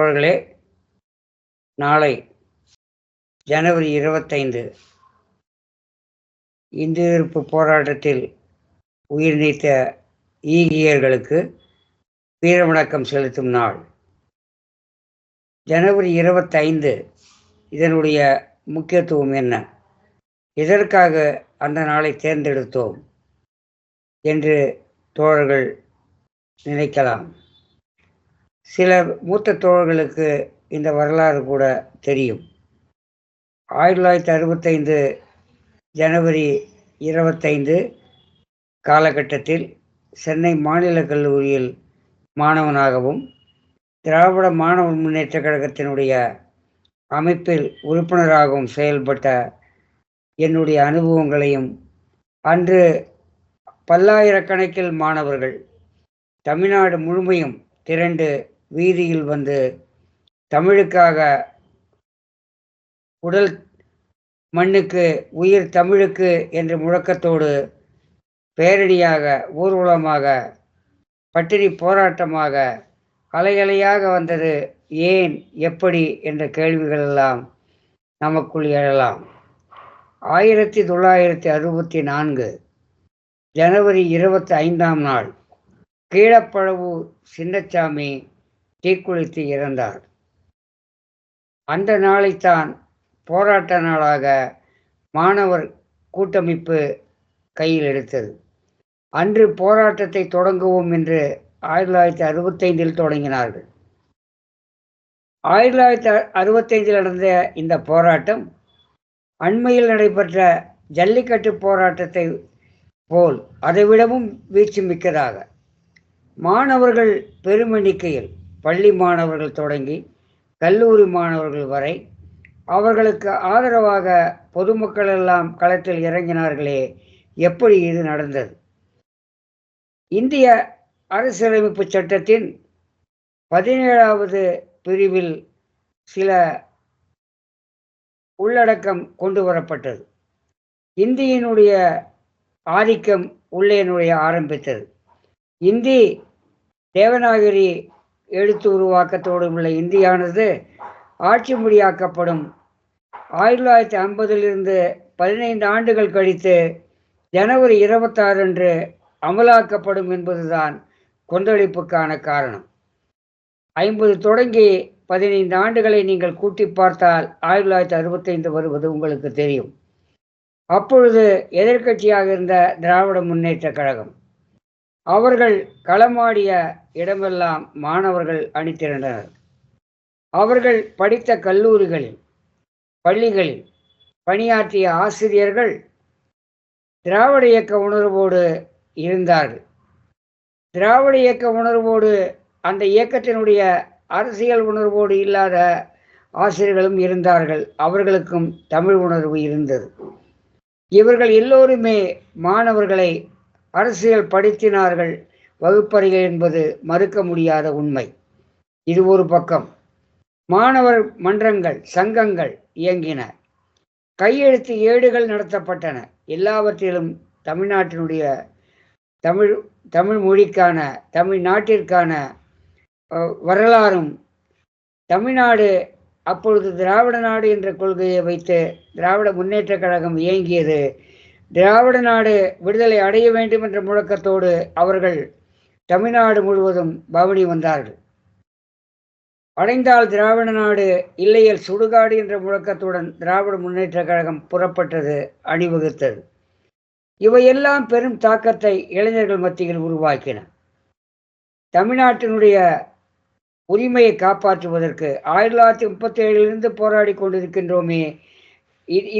தோழர்களே நாளை ஜனவரி இருபத்தைந்து. இந்து எதிர்ப்பு போராட்டத்தில் உயிர் நீத்த ஈகியர்களுக்கு வீரவணக்கம் செலுத்தும் நாள். ஜனவரி இருபத்தைந்து இதனுடைய முக்கியத்துவம் என்ன? எதற்காக அந்த நாளை தேர்ந்தெடுத்தோம்? என்று தோழர்கள் நினைக்கலாம். சில மூத்த தோழர்களுக்கு இந்த வரலாறு கூட தெரியும். ஆயிரத்தி தொள்ளாயிரத்தி அறுபத்தைந்து ஜனவரி இருபத்தைந்து காலகட்டத்தில் சென்னை மாநில கல்லூரியில் மாணவனாகவும் திராவிட மாணவர் முன்னேற்ற கழகத்தினுடைய அமைப்பில் உறுப்பினராகவும் செயல்பட்ட என்னுடைய அனுபவங்களையும் அன்று பல்லாயிரக்கணக்கில் மாணவர்கள் தமிழ்நாடு முழுமையும் திரண்டு வீதியில் வந்து தமிழுக்காக உடல் மண்ணுக்கு உயிர் தமிழுக்கு என்ற முழக்கத்தோடு பேரணியாக ஊர்வலமாக பட்டினி போராட்டமாக அலையலையாக வந்தது ஏன் எப்படி என்ற கேள்விகள் எல்லாம் நமக்குள் எழலாம். ஆயிரத்தி தொள்ளாயிரத்தி அறுபத்தி நான்கு ஜனவரி இருபத்தி ஐந்தாம் நாள் கீழப்பழவு சின்னச்சாமி தீக்குளித்து இறந்தார். அந்த நாளைத்தான் போராட்ட நாளாக மாணவர் கூட்டமைப்பு கையில் எடுத்தது. அன்று போராட்டத்தை தொடங்குவோம் என்று ஆயிரத்தி தொள்ளாயிரத்தி அறுபத்தைந்தில் தொடங்கினார்கள். ஆயிரத்தி தொள்ளாயிரத்தி அறுபத்தைந்தில் நடந்த இந்த போராட்டம் அண்மையில் நடைபெற்ற ஜல்லிக்கட்டு போராட்டத்தை போல் அதைவிடவும் வீச்சு மிக்கதாக மாணவர்கள் பெருமெண்ணிக்கையில் பள்ளி மாணவர்கள் தொடங்கி கல்லூரி மாணவர்கள் வரை அவர்களுக்கு ஆதரவாக பொதுமக்கள் எல்லாம் களத்தில் இறங்கினார்களே. எப்படி இது நடந்தது? இந்திய அரசியலமைப்பு சட்டத்தின் பதினேழாவது பிரிவில் சில உள்ளடக்கம் கொண்டு வரப்பட்டது. இந்தியினுடைய ஆதிக்கம் உள்ளே நுழைய ஆரம்பித்தது. இந்தி தேவநாகரி எழுத்து உருவாக்கத்தோடு உள்ள இந்தியானது ஆட்சி மொழியாக்கப்படும். ஆயிரத்தி தொள்ளாயிரத்தி ஐம்பதிலிருந்து பதினைந்து ஆண்டுகள் கழித்து ஜனவரி இருபத்தாறு அன்று அமலாக்கப்படும் என்பதுதான் கொந்தளிப்புக்கான காரணம். ஐம்பது தொடங்கி பதினைந்து ஆண்டுகளை நீங்கள் கூட்டி பார்த்தால் ஆயிரத்தி தொள்ளாயிரத்தி அறுபத்தைந்து வருவது உங்களுக்கு தெரியும். அப்பொழுது எதிர்க்கட்சியாக இருந்த திராவிட முன்னேற்ற கழகம் அவர்கள் களமாடிய இடமெல்லாம் மாணவர்கள் அணிதிரண்டனர். அவர்கள் படித்த கல்லூரிகளில் பள்ளிகளில் பணியாற்றிய ஆசிரியர்கள் திராவிட இயக்க உணர்வோடு இருந்தார்கள். திராவிட இயக்க உணர்வோடு அந்த இயக்கத்தினுடைய அரசியல் உணர்வோடு இல்லாத ஆசிரியர்களும் இருந்தார்கள். அவர்களுக்கும் தமிழ் உணர்வு இருந்தது. இவர்கள் எல்லோருமே மாணவர்களை அரசியல் படித்தினார்கள் வகுப்பறைகள் என்பது மறுக்க முடியாத உண்மை. இது ஒரு பக்கம். மாணவர் மன்றங்கள் சங்கங்கள் இயங்கின. கையெழுத்து ஏடுகள் நடத்தப்பட்டன. எல்லாவற்றிலும் தமிழ்நாட்டினுடைய தமிழ் தமிழ் மொழிக்கான தமிழ்நாட்டிற்கான வரலாறும் தமிழ்நாடு அப்பொழுது திராவிட நாடு என்ற கொள்கையை வைத்து திராவிட முன்னேற்ற கழகம் இயங்கியது திராவிட நாடு விடுதலை அடைய வேண்டும் என்ற முழக்கத்தோடு அவர்கள் தமிழ்நாடு முழுவதும் பவனி வந்தார்கள். அடைந்தால் திராவிட நாடு இல்லையல் சுடுகாடு என்ற முழக்கத்துடன் திராவிட முன்னேற்ற கழகம் புறப்பட்டது அணிவகுத்தது. இவையெல்லாம் பெரும் தாக்கத்தை இளைஞர்கள் மத்தியில் உருவாக்கின. தமிழ்நாட்டினுடைய உரிமையை காப்பாற்றுவதற்கு ஆயிரத்தி தொள்ளாயிரத்தி முப்பத்தி ஏழிலிருந்து போராடி கொண்டிருக்கின்றோமே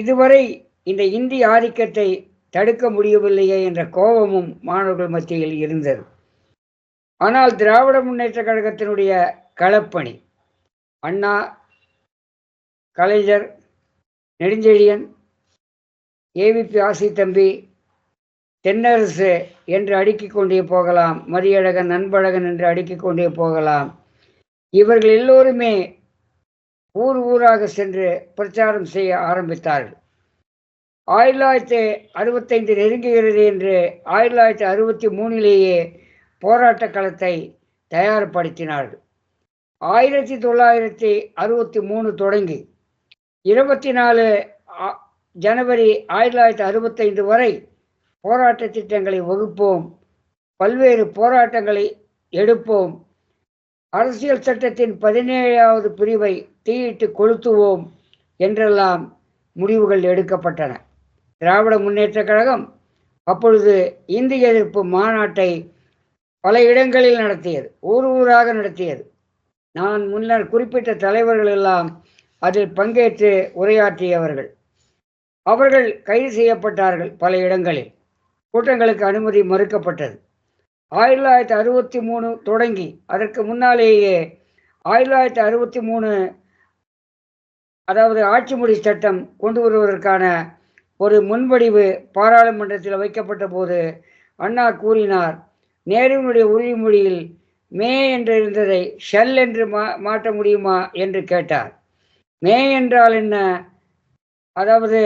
இதுவரை இந்த இந்தி ஆதிக்கத்தை தடுக்க முடியவில்லையே என்ற கோபமும் மாணவர்கள் மத்தியில் இருந்தது. ஆனால் திராவிட முன்னேற்ற கழகத்தினுடைய களப்பணி அண்ணா கலைஞர் நெடுஞ்செழியன் ஏவிபி ஆசி தம்பி தென்னரசு என்று அடுக்கிக் கொண்டே போகலாம் மரியழகன் நண்பழகன் என்று அடுக்கிக் கொண்டே போகலாம். இவர்கள் எல்லோருமே ஊர் ஊராக சென்று பிரச்சாரம் செய்ய ஆரம்பித்தார்கள். ஆயிரத்தி தொள்ளாயிரத்தி அறுபத்தைந்து நெருங்குகிறது என்று ஆயிரத்தி தொள்ளாயிரத்தி அறுபத்தி மூணிலேயே போராட்ட களத்தை தயார்படுத்தினார்கள். ஆயிரத்தி தொள்ளாயிரத்தி அறுபத்தி மூணு தொடங்கி இருபத்தி நாலு ஜனவரி ஆயிரத்தி தொள்ளாயிரத்தி அறுபத்தைந்து வரை போராட்ட திட்டங்களை வகுப்போம் பல்வேறு போராட்டங்களை எடுப்போம் அரசியல் சட்டத்தின் பதினேழாவது பிரிவை தீயிட்டு கொளுத்துவோம் என்றெல்லாம் முடிவுகள் எடுக்கப்பட்டன. திராவிட முன்னேற்றக் கழகம் அப்பொழுது இந்திய எதிர்ப்பு மாநாட்டை பல இடங்களில் நடத்தியது. ஊர் ஊராக நடத்தியது. நான் முன்னர் குறிப்பிட்ட தலைவர்கள் எல்லாம் அதில் பங்கேற்று உரையாற்றியவர்கள். அவர்கள் கைது செய்யப்பட்டார்கள் பல இடங்களில். கூட்டங்களுக்கு அனுமதி மறுக்கப்பட்டது. ஆயிரத்தி தொள்ளாயிரத்தி அறுபத்தி மூணு தொடங்கி அதற்கு முன்னாலேயே ஆயிரத்தி தொள்ளாயிரத்தி அறுபத்தி மூணு அதாவது ஆட்சி முறை சட்டம் கொண்டு வருவதற்கான ஒரு முன்வடிவு பாராளுமன்றத்தில் வைக்கப்பட்ட போது அண்ணா கூறினார் நேருவினுடைய உறுதிமொழியில் மே என்று இருந்ததை ஷெல் என்று மா மாற்ற முடியுமா? என்று கேட்டார். மே என்றால் என்ன? அதாவது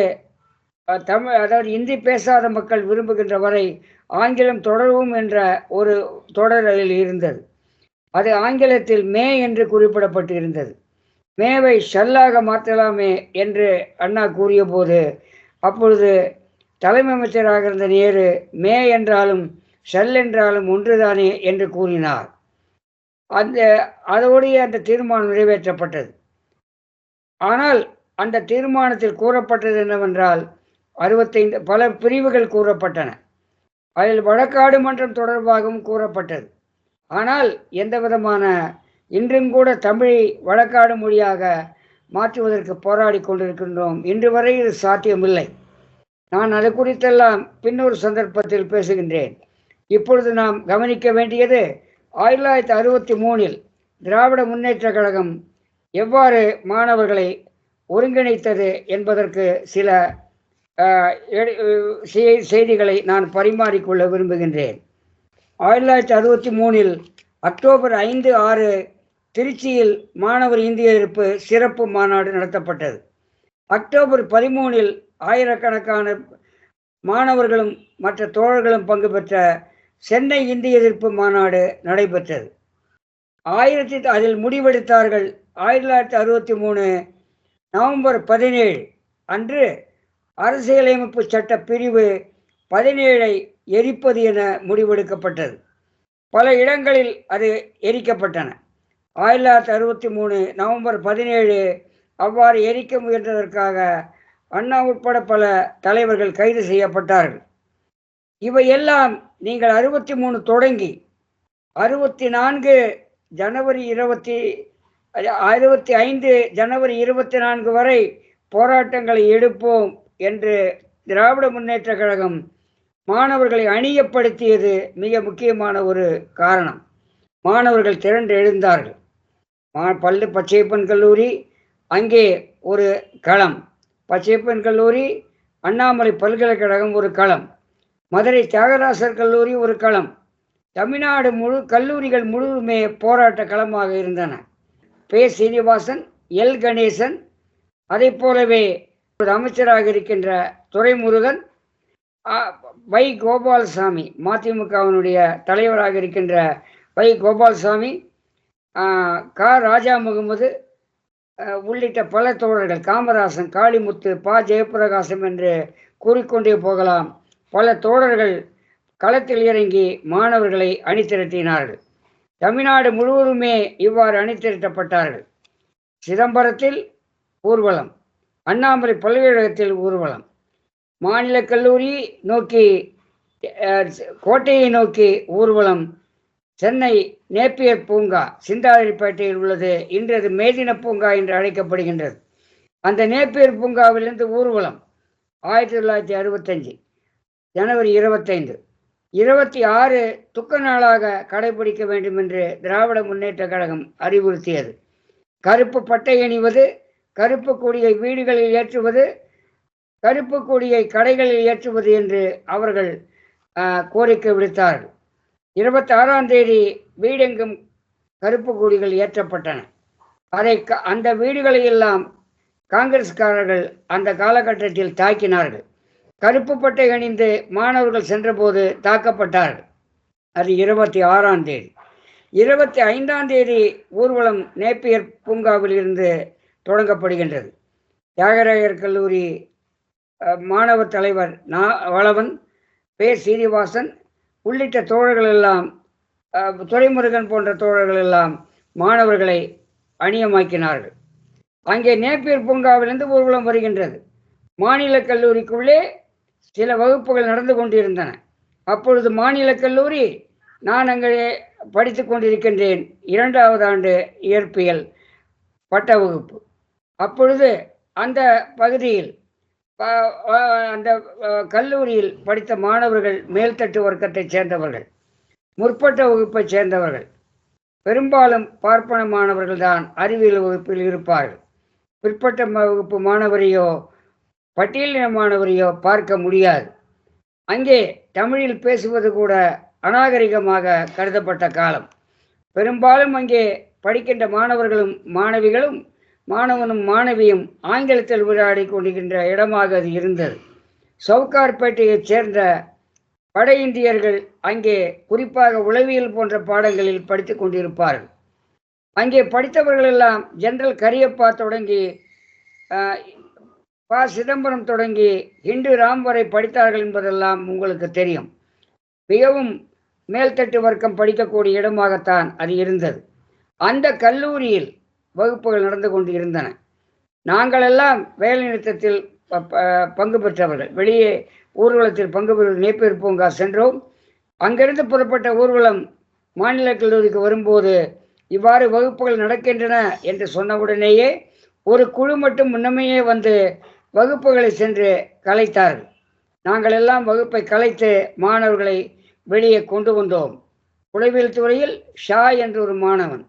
தமிழ் அதாவது இந்தி பேசாத மக்கள் விரும்புகின்ற வரை ஆங்கிலம் தொடரும் என்ற ஒரு தொடர் அதில் இருந்தது. அது ஆங்கிலத்தில் மே என்று குறிப்பிடப்பட்டு இருந்தது மேவை ஷல்லாக மாற்றலாமே என்று அண்ணா கூறியபோது அப்பொழுது தலைமை அமைச்சராக இருந்த நேரு மே என்றாலும் செல் என்றாலும் ஒன்றுதானே? என்று கூறினார். அந்த அதோடைய அந்த தீர்மானம் நிறைவேற்றப்பட்டது. ஆனால் அந்த தீர்மானத்தில் கூறப்பட்டது என்னவென்றால் அறுபத்தைந்து பல பிரிவுகள் கூறப்பட்டன. அதில் வழக்காடு மன்றம் தொடர்பாகவும் கூறப்பட்டது. ஆனால் எந்த விதமான இன்றும் கூட தமிழை வழக்காடு மொழியாக மாற்றுவதற்கு போராடி கொண்டிருக்கின்றோம். இன்று வரை இது சாத்தியமில்லை. நான் அது குறித்தெல்லாம் பின்னொரு சந்தர்ப்பத்தில் பேசுகின்றேன். இப்பொழுது நாம் கவனிக்க வேண்டியது ஆயிரத்தி தொள்ளாயிரத்தி அறுபத்தி மூணில் திராவிட முன்னேற்றக் கழகம் எவ்வாறு மாணவர்களை ஒருங்கிணைத்தது என்பதற்கு சில எடு- செய்திகளை நான் பரிமாறிக்கொள்ள விரும்புகின்றேன். ஆயிரத்தி தொள்ளாயிரத்தி அறுபத்தி மூணில் அக்டோபர் ஐந்து ஆறு திருச்சியில் மாணவர் இந்திய எதிர்ப்பு சிறப்பு மாநாடு நடத்தப்பட்டது. அக்டோபர் பதிமூனில் ஆயிரக்கணக்கான மாணவர்களும் மற்ற தோழர்களும் பங்கு பெற்ற சென்னை இந்திய எதிர்ப்பு மாநாடு நடைபெற்றது. ஆயிரத்தி அதில் முடிவெடுத்தார்கள் ஆயிரத்தி தொள்ளாயிரத்தி அறுபத்தி மூணு நவம்பர் பதினேழு அன்று அரசியலமைப்பு சட்ட பிரிவு பதினேழை எரிப்பது என முடிவெடுக்கப்பட்டது. பல இடங்களில் அது எரிக்கப்பட்டன. ஆயிரத்தி தொள்ளாயிரத்தி அறுபத்தி மூணு நவம்பர் பதினேழு அவ்வாறு எரிக்க முயன்றதற்காக அண்ணா உட்பட பல தலைவர்கள் கைது செய்யப்பட்டார்கள். இவையெல்லாம் நீங்கள் அறுபத்தி மூணு தொடங்கி அறுபத்தி நான்கு ஜனவரி இருபத்தி அறுபத்தி ஐந்து ஜனவரி இருபத்தி நான்கு வரை போராட்டங்களை எடுப்போம் என்று திராவிட முன்னேற்றக் கழகம் மாணவர்களை அணியப்படுத்தியது மிக முக்கியமான ஒரு காரணம். மாணவர்கள் திரண்டு எழுந்தார்கள். பள்ளி பச்சையப்பன் கல்லூரி அங்கே ஒரு களம். பச்சையப்பன் கல்லூரி அண்ணாமலை பல்கலைக்கழகம் ஒரு களம். மதுரை தியாகராசர் கல்லூரி ஒரு களம். தமிழ்நாடு முழு கல்லூரிகள் முழுவதுமே போராட்ட களமாக இருந்தன. பே. சீனிவாசன் எல். கணேசன் அதை போலவே ஒரு அமைச்சராக இருக்கின்ற துரைமுருகன் வை. கோபாலசாமி மதிமுகவினுடைய தலைவராக இருக்கின்ற வை. கோபாலசாமி கா ராஜா முகமது உள்ளிட்ட பல தோழர்கள் காமராசன் காளிமுத்து பா. ஜெயபிரகாசம் என்று கூறிக்கொண்டே போகலாம். பல தோழர்கள் களத்தில் இறங்கி மாணவர்களை அணிதிரட்டினார்கள். தமிழ்நாடு முழுவதுமே இவ்வாறு அணிதிரட்டப்பட்டார்கள். சிதம்பரத்தில் ஊர்வலம் அண்ணாமலை பல்கலைக்கழகத்தில் ஊர்வலம் மாநில கல்லூரி நோக்கி கோட்டையை நோக்கி ஊர்வலம் சென்னை நேப்பியர் பூங்கா சிந்தாதிரிப்பேட்டையில் உள்ளது. இன்று அது மேதின பூங்கா என்று அழைக்கப்படுகின்றது. அந்த நேப்பியர் பூங்காவிலிருந்து ஊர்வலம் ஆயிரத்தி தொள்ளாயிரத்தி அறுபத்தஞ்சு ஜனவரி இருபத்தைந்து. இருபத்தி ஆறு துக்க நாளாக கடைபிடிக்க வேண்டும் என்று திராவிட முன்னேற்றக் கழகம் அறிவுறுத்தியது. கருப்பு பட்டை அணிவது கருப்பு கொடியை வீடுகளில் ஏற்றுவது கருப்பு கொடியை கடைகளில் ஏற்றுவது என்று அவர்கள் கோரிக்கை விடுத்தார்கள். இருபத்தி ஆறாம் தேதி வீடெங்கும் கருப்பு கொடிகள் ஏற்றப்பட்டன. அதை க- அந்த வீடுகளை எல்லாம் காங்கிரஸ்காரர்கள் அந்த காலகட்டத்தில் தாக்கினார்கள். கருப்பு பட்டை அணிந்து மாணவர்கள் சென்றபோது தாக்கப்பட்டார்கள். அது இருபத்தி ஆறாம் தேதி. இருபத்தி ஐந்தாம் தேதி ஊர்வலம் நேப்பியர் பூங்காவில் இருந்து தொடங்கப்படுகின்றது. தியாகராயர் கல்லூரி மாணவர் தலைவர் நா வளவன் பே. சீனிவாசன் உள்ளிட்ட தோழர்கள் எல்லாம் துறைமுருகன் துரைமுருகன் போன்ற தோழர்கள் எல்லாம் மாணவர்களை அணியமாக்கினார்கள். அங்கே நேப்பியர் பூங்காவிலிருந்து ஊர்வலம் வருகின்றது. மாநில கல்லூரிக்குள்ளே சில வகுப்புகள் நடந்து கொண்டிருந்தன. அப்பொழுது மாநில கல்லூரி நான் அங்கே படித்து கொண்டிருக்கின்றேன். இரண்டாவது ஆண்டு இயற்பியல் பட்ட வகுப்பு அப்பொழுது அந்த பகுதியில் அந்த கல்லூரியில் படித்த மாணவர்கள் மேல்தட்டு வர்க்கத்தைச் சேர்ந்தவர்கள் முற்பட்ட வகுப்பைச் சேர்ந்தவர்கள். பெரும்பாலும் பார்ப்பன மாணவர்கள் தான் அறிவியல் வகுப்பில் இருப்பார்கள். பிற்பட்ட வகுப்பு மாணவரையோ பட்டியலின மாணவரையோ பார்க்க முடியாது. அங்கே தமிழில் பேசுவது கூட அநாகரிகமாக கருதப்பட்ட காலம். பெரும்பாலும் அங்கே படிக்கின்ற மாணவர்களும் மாணவிகளும் மாணவனும் மாணவியும் ஆங்கிலத்தில் உரையாடி கொண்டிருக்கின்ற இடமாக அது இருந்தது. சவுகார்பேட்டையைச் சேர்ந்த வட இந்தியர்கள் அங்கே குறிப்பாக உளவியல் போன்ற பாடங்களில் படித்துக் கொண்டிருப்பார்கள். அங்கே படித்தவர்களெல்லாம் ஜெனரல் கரியப்பா தொடங்கி ப. சிதம்பரம் தொடங்கி ஹிண்டு ராம் வரை படித்தார்கள் என்பதெல்லாம் உங்களுக்கு தெரியும். மிகவும் மேல்தட்டு வர்க்கம் படிக்கக்கூடிய இடமாகத்தான் அது இருந்தது. அந்த கல்லூரியில் வகுப்புகள் நடந்து கொண்டு இருந்தன நாங்களெல்லாம் வேலை நிறுத்தத்தில் ப- ப- பங்கு பெற்றவர்கள். வெளியே ஊர்வலத்தில் பங்கு பெற நேப்பேர் பூங்கா சென்றோம். அங்கிருந்து புறப்பட்ட ஊர்வலம் மாநில கல்லூரிக்கு வரும்போது இவ்வாறு வகுப்புகள் நடக்கின்றன என்று சொன்னவுடனேயே ஒரு குழு மட்டும் முன்னமையே வந்து வகுப்புகளை சென்று கலைத்தார்கள். நாங்கள் எல்லாம் வகுப்பை கலைத்து மாணவர்களை வெளியே கொண்டு வந்தோம். உளவியல் துறையில் ஷா என்ற ஒரு மாணவன்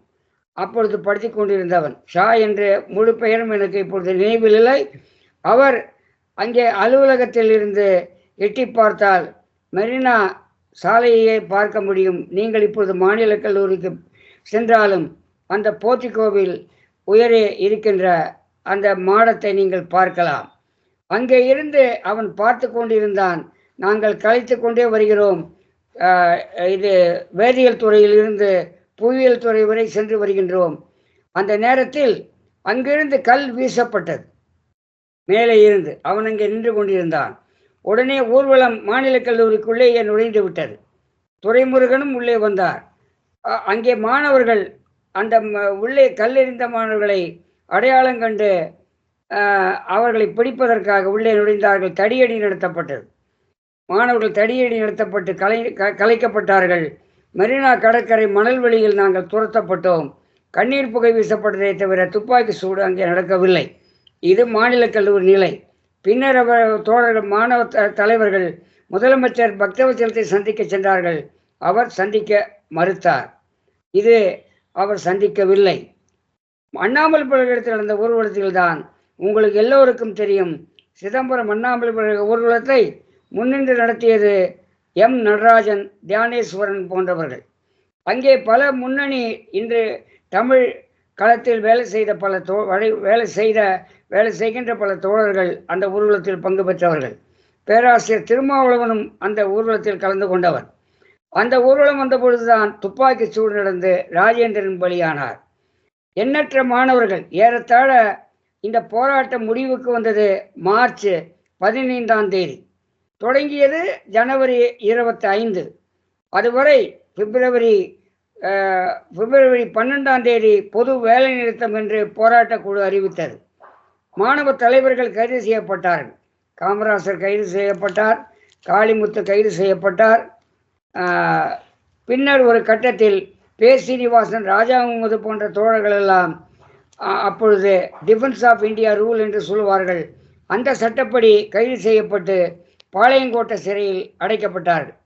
அப்பொழுது படித்து கொண்டிருந்தவன். ஷா என்ற முழு பெயரும் எனக்கு இப்பொழுது நினைவில் இல்லை. அவர் அங்கே அலுவலகத்தில் இருந்து எட்டி பார்த்தால் மெரினா சாலையை பார்க்க முடியும். நீங்கள் இப்பொழுது மாநில கல்லூரிக்கு சென்றாலும் அந்த போர்ட்டிகோவில் உயரே இருக்கின்ற அந்த மாடத்தை நீங்கள் பார்க்கலாம். அங்கே இருந்து அவன் பார்த்து கொண்டிருந்தான். நாங்கள் கலைத்து கொண்டே வருகிறோம். இது வேதியியல் துறையிலிருந்து புவியியல் துறை வரை சென்று வருகின்றோம். அந்த நேரத்தில் அங்கிருந்து கல் வீசப்பட்டது. மேலே இருந்து அவன் அங்கே நின்று கொண்டிருந்தான். உடனே ஊர்வலம் மாநில கல்லூரிக்குள்ளேயே நுழைந்து விட்டது? துரைமுருகனும் உள்ளே வந்தார். அங்கே மாணவர்கள் அந்த உள்ளே கல்லெறிந்த மாணவர்களை அடையாளம் கண்டு அவர்களை பிடிப்பதற்காக உள்ளே நுழைந்தார்கள். தடியடி நடத்தப்பட்டது. மாணவர்கள் தடியடி நடத்தப்பட்டு கலை க- கலைக்கப்பட்டார்கள். மெரினா கடற்கரை மணல் வெளியில் நாங்கள் துரத்தப்பட்டோம். கண்ணீர் புகை வீசப்பட்டதை தவிர துப்பாக்கி சூடு அங்கே நடக்கவில்லை. இது மாநில கல்லூரி நிலை. பின்னர் அவர் தோழர்கள் மாணவ த- தலைவர்கள் முதலமைச்சர் பக்தவச்சலத்தை சந்திக்க சென்றார்கள். அவர் சந்திக்க மறுத்தார். இது அவர் சந்திக்கவில்லை. அண்ணாமலை பல்கலைக்கழகத்தில் நடந்த ஊர்வலத்தில் தான் உங்களுக்கு எல்லோருக்கும் தெரியும். சிதம்பரம் அண்ணாமலை பல்கலை ஊர்வலத்தை முன்னின்று நடத்தியது எம் நடராஜன் தியானேஸ்வரன் போன்றவர்கள். அங்கே பல முன்னணி இன்று தமிழ் களத்தில் வேலை செய்த பல தோ வழி- வேலை செய்த வேலை செய்கின்ற பல தோழர்கள் அந்த ஊர்வலத்தில் பங்கு பெற்றவர்கள். பேராசிரியர் திருமாவளவனும் அந்த ஊர்வலத்தில் கலந்து கொண்டவர். அந்த ஊர்வலம் வந்த பொழுதுதான் துப்பாக்கி சூடு நடந்து ராஜேந்திரன் பலியானார். எண்ணற்ற மாணவர்கள் ஏறத்தாழ இந்த போராட்டம் முடிவுக்கு வந்தது மார்ச் பதினைந்தாம் தேதி. தொடங்கியது ஜனவரி இருபத்தி ஐந்து அதுவரை பிப்ரவரி பிப்ரவரி பன்னெண்டாம் தேதி பொது வேலை நிறுத்தம் என்று போராட்டக் குழு அறிவித்தது. மாணவ தலைவர்கள் கைது செய்யப்பட்டார்கள். காமராசர் கைது செய்யப்பட்டார். காளிமுத்து கைது செய்யப்பட்டார். பின்னர் ஒரு கட்டத்தில் பே சீனிவாசன் ராஜா முகமது போன்ற தோழர்கள் எல்லாம் அ- அப்பொழுது டிஃபென்ஸ் ஆஃப் இந்தியா ரூல் என்று சொல்வார்கள் அந்த சட்டப்படி கைது செய்யப்பட்டு பாளையங்கோட்டை சிறையில் அடைக்கப்பட்டார்கள்.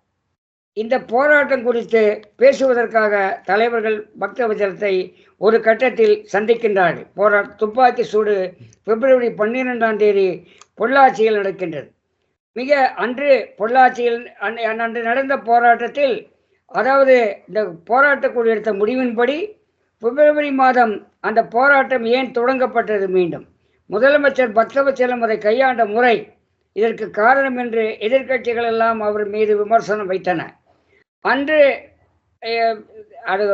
இந்த போராட்டம் குறித்து பேசுவதற்காக தலைவர்கள் பக்தவச்சலத்தை ஒரு கட்டத்தில் சந்திக்கின்றார்கள். போரா துப்பாக்கி சூடு பிப்ரவரி பன்னிரெண்டாம் தேதி பொள்ளாச்சியில் நடக்கின்றது. மிக அன்று பொள்ளாச்சியில் அன்று நடந்த போராட்டத்தில் அதாவது இந்த போராட்டக்குழு எடுத்த முடிவின்படி பிப்ரவரி மாதம் அந்த போராட்டம் ஏன் தொடங்கப்பட்டது மீண்டும்? முதலமைச்சர் பக்தவச்சலம் அதை கையாண்ட முறை இதற்கு காரணம் என்று எதிர்க்கட்சிகள் எல்லாம் அவர் மீது விமர்சனம் வைத்தன. அன்று அது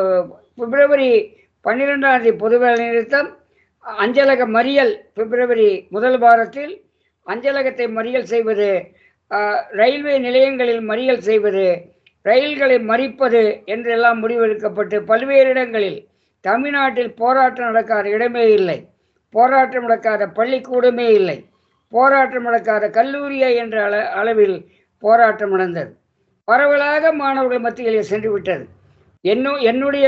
பிப்ரவரி பன்னிரெண்டாம் தேதி பொதுவேலை நிறுத்தம் அஞ்சலக மறியல் பிப்ரவரி முதல் வாரத்தில் அஞ்சலகத்தை மறியல் செய்வது ரயில்வே நிலையங்களில் மறியல் செய்வது ரயில்களை மறிப்பது என்றெல்லாம் முடிவெடுக்கப்பட்டு பல்வேறு இடங்களில் தமிழ்நாட்டில் போராட்டம் நடக்காத இடமே இல்லை. போராட்டம் நடக்காத பள்ளிக்கூடமே இல்லை. போராட்டம் நடக்காத கல்லூரியே என்ற அள அளவில் போராட்டம் நடந்தது. பரவலாக மாணவர்கள் மத்தியிலே சென்று விட்டது. என்னும் என்னுடைய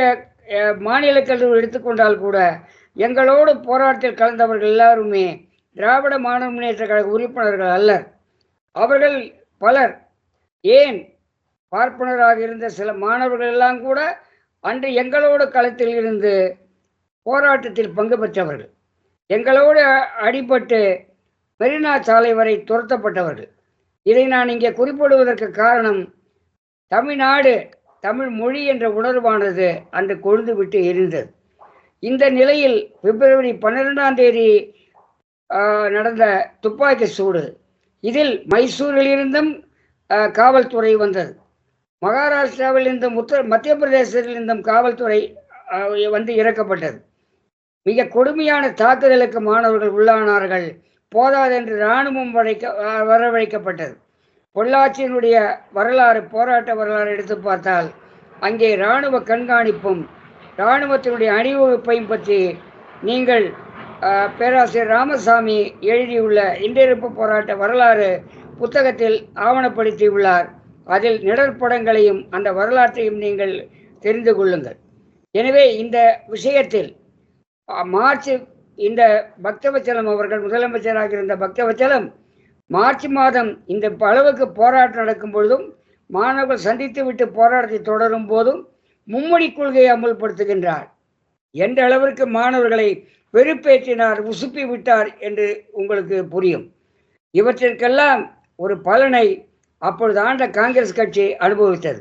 மாநில கல்லூரி எடுத்துக்கொண்டால் கூட எங்களோடு போராட்டத்தில் கலந்தவர்கள் எல்லாருமே திராவிட மாணவ முன்னேற்ற கழக உறுப்பினர்கள் அல்லர். அவர்கள் பலர். ஏன்? பார்ப்பனராக இருந்த சில மாணவர்கள் எல்லாம் கூட அன்று எங்களோடு களத்தில் இருந்து போராட்டத்தில் பங்கு பெற்றவர்கள். எங்களோடு அடிபட்டு மெரினா சாலை வரை துரத்தப்பட்டவர்கள். இதை நான் இங்கே குறிப்பிடுவதற்கு காரணம் தமிழ்நாடு தமிழ் மொழி என்ற உணர்வானது அன்று கொழுந்து விட்டு எரிந்தது. இந்த நிலையில் பிப்ரவரி பன்னிரெண்டாம் தேதி நடந்த துப்பாக்கி சூடு. இதில் மைசூரிலிருந்தும் காவல்துறை வந்தது. மகாராஷ்டிராவில் இருந்தும் உத்தர மத்திய பிரதேசத்திலிருந்தும் காவல்துறை வந்து இறக்கப்பட்டது. மிக கொடுமையான தாக்குதலுக்கு மாணவர்கள் உள்ளானார்கள். போதாதென்று இராணுவம் வழைக்க வரவழைக்கப்பட்டது. பொள்ளாச்சியினுடைய வரலாறு போராட்ட வரலாறு எடுத்து பார்த்தால் அங்கே இராணுவ கண்காணிப்பும் இராணுவத்தினுடைய அணிவகுப்பையும் பற்றி நீங்கள் பேராசிரியர் ராமசாமி எழுதியுள்ள இன்றிருப்பு போராட்ட வரலாறு புத்தகத்தில் ஆவணப்படுத்தியுள்ளார். அதில் நிழற்படங்களையும் அந்த வரலாற்றையும் நீங்கள் தெரிந்து கொள்ளுங்கள். எனவே இந்த விஷயத்தில் மார்ச் இந்த பக்தவச்சலம் அவர்கள் முதலமைச்சராக இருந்த பக்தவச்சலம் மார்ச் மாதம் இந்த அளவுக்கு போராட்டம் நடக்கும் பொழுதும் மாணவர்கள் சந்தித்து விட்டு போராட்டத்தை தொடரும் போதும் மும்மொழி கொள்கையை அமுல்படுத்துகின்றார். எந்த அளவிற்கு மாணவர்களை வெறுப்பேற்றினார் உசுப்பி விட்டார் என்று உங்களுக்கு புரியும். இவற்றிற்கெல்லாம் ஒரு பலனை அப்பொழுது ஆண்ட காங்கிரஸ் கட்சி அனுபவித்தது.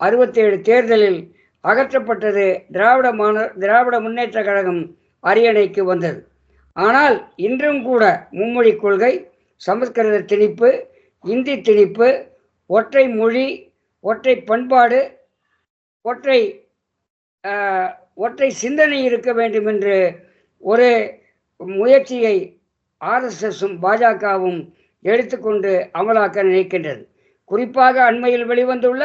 அறுபத்தேழு தேர்தலில் அகற்றப்பட்டது திராவிட மாண திராவிட முன்னேற்ற கழகம் அரியணைக்கு வந்தது. ஆனால் இன்றும் கூட மும்மொழி கொள்கை சமஸ்கிருத திணிப்பு இந்தி திணிப்பு ஒற்றை மொழி ஒற்றை பண்பாடு ஒற்றை ஒற்றை சிந்தனை இருக்க வேண்டும் என்று ஒரு முயற்சியை ஆர்எஸ்எஸும் பாஜகவும் எடுத்துக்கொண்டு அமலாக்க நினைக்கின்றது. குறிப்பாக அண்மையில் வெளிவந்துள்ள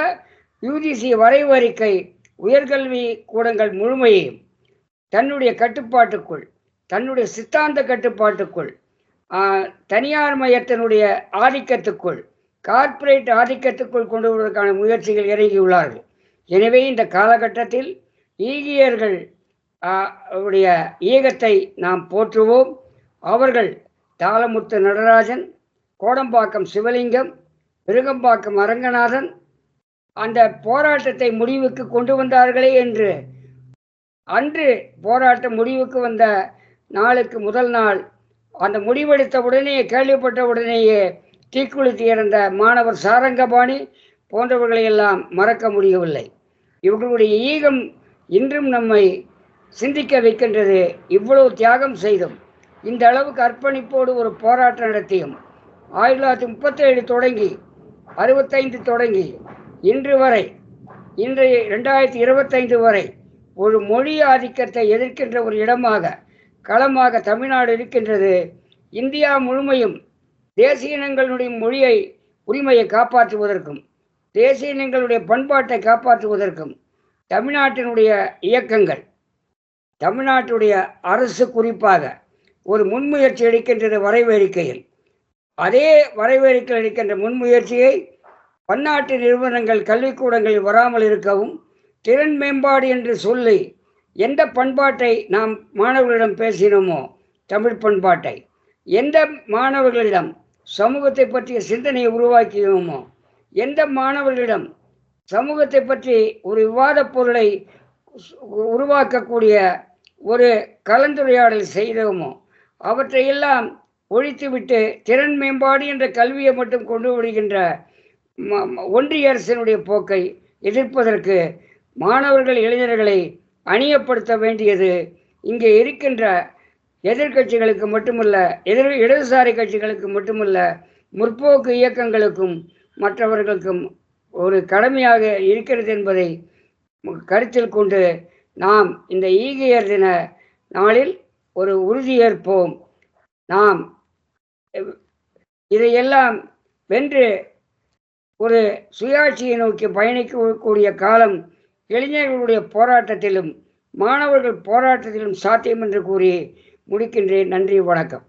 யுஜிசி வரைவு அறிக்கை உயர்கல்வி கூடங்கள் முழுமையையும் தன்னுடைய கட்டுப்பாட்டுக்குள் தன்னுடைய சித்தாந்த கட்டுப்பாட்டுக்குள் தனியார் மையத்தினுடைய ஆதிக்கத்துக்குள் கார்ப்பரேட் ஆதிக்கத்துக்குள் கொண்டு வருவதற்கான முயற்சிகள் இறங்கியுள்ளார்கள். எனவே இந்த காலகட்டத்தில் ஈகியர்கள் உடைய ஈகத்தை நாம் போற்றுவோம். அவர்கள் தாளமுத்து நடராஜன் கோடம்பாக்கம் சிவலிங்கம் விருகம்பாக்கம் அரங்கநாதன் அந்த போராட்டத்தை முடிவுக்கு கொண்டு வந்தார்களே என்று அன்று போராட்டம் முடிவுக்கு வந்த நாளுக்கு முதல் நாள் அந்த முடிவெடுத்த உடனே கேள்விப்பட்ட உடனேயே தீக்குளித்து இறந்த மாணவர் சாரங்கபாணி போன்றவர்களை எல்லாம் மறக்க முடியவில்லை. இவர்களுடைய ஈகம் இன்றும் நம்மை சிந்திக்க வைக்கின்றது. இவ்வளவு தியாகம் செய்தும் இந்த அளவுக்கு அர்ப்பணிப்போடு ஒரு போராட்டம் நடத்தியும் ஆயிரத்தி தொள்ளாயிரத்தி முப்பத்தேழு தொடங்கி அறுபத்தைந்து தொடங்கி இன்று வரை இன்றைய ரெண்டாயிரத்தி இருபத்தைந்து வரை ஒரு மொழி ஆதிக்கத்தை எதிர்க்கின்ற ஒரு இடமாக களமாக தமிழ்நாடு இருக்கின்றது. இந்தியா முழுமையும் தேசிய இனங்களுடைய மொழியை உரிமையை காப்பாற்றுவதற்கும் தேசிய இனங்களுடைய பண்பாட்டை காப்பாற்றுவதற்கும் தமிழ்நாட்டினுடைய இயக்கங்கள் தமிழ்நாட்டுடைய அரசு குறிப்பாக ஒரு முன்முயற்சி எடுக்கின்றது வரைவேறிக்கையில் அதே வரைவு எடுக்கின்ற முன்முயற்சியை பன்னாட்டு நிறுவனங்கள் கல்விக்கூடங்களில் வராமல் இருக்கவும் திறன் மேம்பாடு என்று சொல்லி எந்த பண்பாட்டை நாம் மாணவர்களிடம் பேசினோமோ தமிழ் பண்பாட்டை எந்த மாணவர்களிடம் சமூகத்தை பற்றிய சிந்தனையை உருவாக்கினோமோ எந்த மாணவர்களிடம் சமூகத்தை பற்றி ஒரு விவாதப் பொருளை உருவாக்கக்கூடிய ஒரு கலந்துரையாடல் செய்தோமோ அவற்றையெல்லாம் ஒழித்துவிட்டு திறன் மேம்பாடு என்ற கல்வியை மட்டும் கொண்டு வருகின்ற ம- ஒன்றிய அரசினுடைய போக்கை எதிர்ப்பதற்கு மாணவர்கள் இளைஞர்களை அணியப்படுத்த வேண்டியது இங்கே இருக்கின்ற எதிர்க்கட்சிகளுக்கு மட்டுமல்ல எதிர் இடதுசாரி கட்சிகளுக்கு மட்டுமல்ல முற்போக்கு இயக்கங்களுக்கும் மற்றவர்களுக்கும் ஒரு கடமையாக இருக்கிறது என்பதை கருத்தில் கொண்டு நாம் இந்த ஈகையர் தின நாளில் ஒரு உறுதியேற்போம் நாம் இதையெல்லாம் வென்று ஒரு சுயாட்சியை நோக்கி பயணிக்கக்கூடிய காலம் இளைஞர்களுடைய போராட்டத்திலும் மாணவர்கள் போராட்டத்திலும் சாத்தியம் என்று கூறி முடிக்கின்றேன். நன்றி வணக்கம்.